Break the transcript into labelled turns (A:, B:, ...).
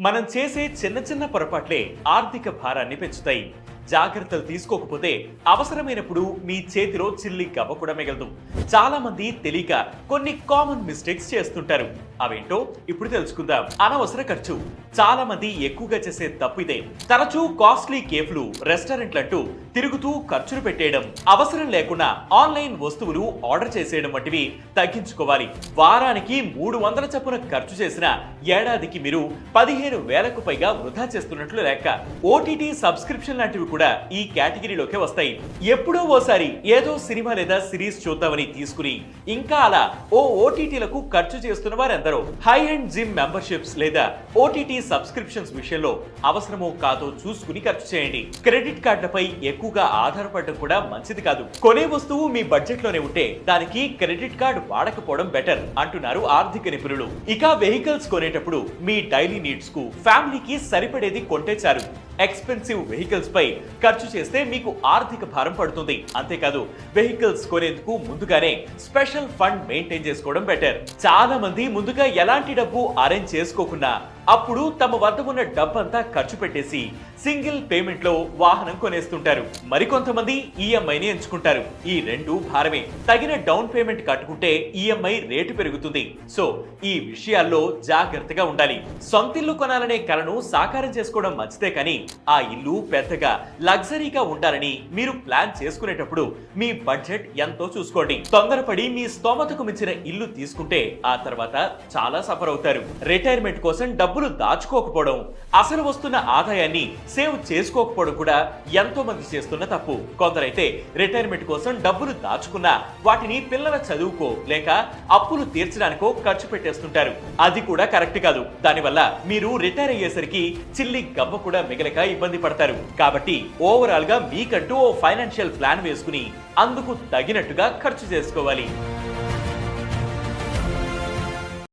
A: మనం చేసే చిన్న చిన్న పొరపాట్లే ఆర్థిక భారాన్ని పెంచుతాయి. జాగ్రత్తలు తీసుకోకపోతే అవసరమైనప్పుడు మీ చేతిలో చిల్లి గవ్వ కూడా మిగలదు. చాలా మంది తెలియక కొన్ని కామన్ మిస్టేక్స్ చేస్తుంటారు. అవేంటో ఇప్పుడు తెలుసుకుందాం. అనవసర ఖర్చు. చాలా మంది ఎక్కువగా చేసే తప్పు ఇదే. తరచూ కాస్ట్లీ కేఫ్లు రెస్టారెంట్లంటూ తిరుగుతూ ఖర్చులు పెట్టేయడం అవసరం లేకుండా ఆన్లైన్ వస్తువులు ఆర్డర్ చేసేయడం వంటివి తగ్గించుకోవాలి. వారానికి మూడు వందల చొప్పున ఖర్చు చేసిన ఏడాదికి మీరు పదిహేను వేలకు పైగా వృధా చేస్తున్నట్లు లెక్క. ఓటీటీ సబ్స్క్రిప్షన్ లాంటివి కూడా ఈ కేటగిరీలోకే వస్తాయి. ఎప్పుడో ఓసారి ఏదో సినిమా లేదా సిరీస్ చూద్దామని తీసుకుని ఇంకా అలా ఓ ఓటీటీలకు ఖర్చు చేస్తున్న వారెందరో. హై అండ్ జిమ్ మెంబర్షిప్స్ లేదా ఓటీటీ సబ్స్క్రిప్షన్స్ విషయంలో అవసరమో కాదో చూసుకుని ఖర్చు చేయండి. క్రెడిట్ కార్డులపై ఎక్కువగా ఆధారపడడం కూడా మంచిది కాదు. కొనే వస్తువు మీ బడ్జెట్లోనే ఉంటే దానికి క్రెడిట్ కార్డు వాడకపోవడం బెటర్ అంటున్నారు ఆర్థిక నిపుణులు. ఇక వెహికల్స్ కొనేటప్పుడు మీ డైలీ నీడ్స్కు ఫ్యామిలీకి సరిపడేది కొంటే చాలు. ఎక్స్పెన్సివ్ వెహికల్స్ పై ఖర్చు చేస్తే మీకు ఆర్థిక భారం పడుతుంది. అంతేకాదు వెహికల్స్ కొనేందుకు ముందుగానే స్పెషల్ ఫండ్ మెయింటైన్ చేసుకోవడం బెటర్. చాలా మంది ముందుగా ఎలాంటి డబ్బు అరేంజ్ చేసుకోకుండా అప్పుడు తమ వద్ద ఉన్న డబ్బంతా ఖర్చు పెట్టేసి సింగిల్ పేమెంట్లో వాహనం కొనేస్తుంటారు. మరికొంతమంది ఈఎంఐని ఎంచుకుంటారు. ఈ రెండు భారమే. తగిన డౌన్ పేమెంట్ కట్టుకుంటే ఈఎంఐ రేటు పెరుగుతుంది. సో ఈ విషయాల్లో జాగ్రత్తగా ఉండాలి. సొంతిల్లు కొనాలనే కలను సాకారం చేసుకోవడం మంచిదే కానీ ఆ ఇల్లు పెద్దగా లగ్జరీగా ఉండాలని మీరు ప్లాన్ చేసుకునేటప్పుడు మీ బడ్జెట్ ఎంతో చూసుకోండి. తొందరపడి మీ స్తోమతకు మించిన ఇల్లు తీసుకుంటే ఆ తర్వాత చాలా సఫర్ అవుతారు. రిటైర్మెంట్ కోసం డబ్బులు దాచుకోకపోవడం అసలు వస్తున్న ఆదాయాన్ని సేవ్ చేసుకోకపోవడం కూడా ఎంతో మంది చేస్తున్న తప్పు. కొందరైతే రిటైర్మెంట్ కోసం డబ్బులు దాచుకున్నా వాటిని పిల్లల చదువుకో లేక అప్పులు తీర్చడానికో ఖర్చు పెట్టేస్తుంటారు. అది కూడా కరెక్ట్ కాదు. దానివల్ల మీరు రిటైర్ అయ్యేసరికి చిల్లి గవ్వ కూడా మిగలక ఇబ్బంది పడతారు. కాబట్టి ఓవరాల్గా మీకంటూ ఓ ఫైనాన్షియల్ ప్లాన్ వేసుకుని అందుకు తగినట్టుగా ఖర్చు చేసుకోవాలి.